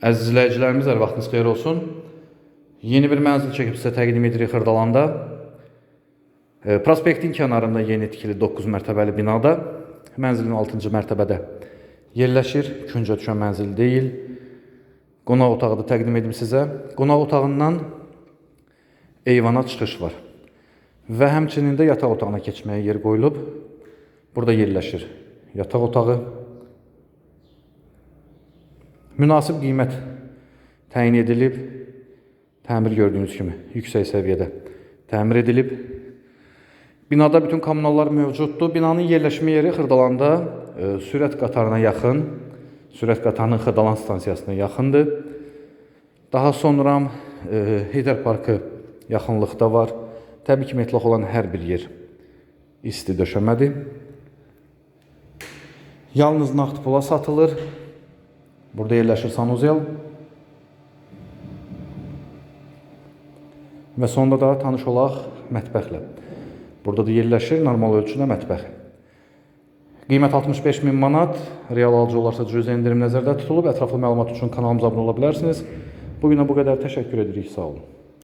Əziz izləyicilərimiz, hər vaxtınız xeyir olsun. Yeni bir mənzil çəkib sizə təqdim edirik Xırdalanda. E, Prospektin kənarında yeni tikili 9 mərtəbəli binada mənzilin 6-cı mərtəbədə yerləşir. Küncə düşən mənzil deyil. Qonaq otağı da təqdim edim sizə. Qonaq otağından eyvana çıxış var. Və həmçinin də yataq otağına keçməyə yer qoyulub. Burada yerləşir yataq otağı. Münasib qiymət təyin edilib. Təmir gördüyünüz kimi yüksək səviyyədə təmir edilib. Binada bütün kommunallar mövcuddur. Binanın yerləşmə yeri Xırdalanda e, sürət qatarına yaxın, sürət qatarının Xırdalan stansiyasına yaxındır. Daha sonra e, Heydər Parkı yaxınlıqda var. Təbii ki, metlaq olan hər bir yer isti döşəmədir. Yalnız nağd pula satılır. Burada yerləşir sanuzel. Və sonda da tanış olaq mətbəxlə. Burada da yerləşir normal ölçüdə mətbəx. Qiymət 65 min manat. Real alıcı olarsa cüzi endirim nəzərdə tutulub. Ətraflı məlumat üçün kanalımıza abunə ola bilərsiniz. Bu günə bu qədər təşəkkür edirik. Sağ olun.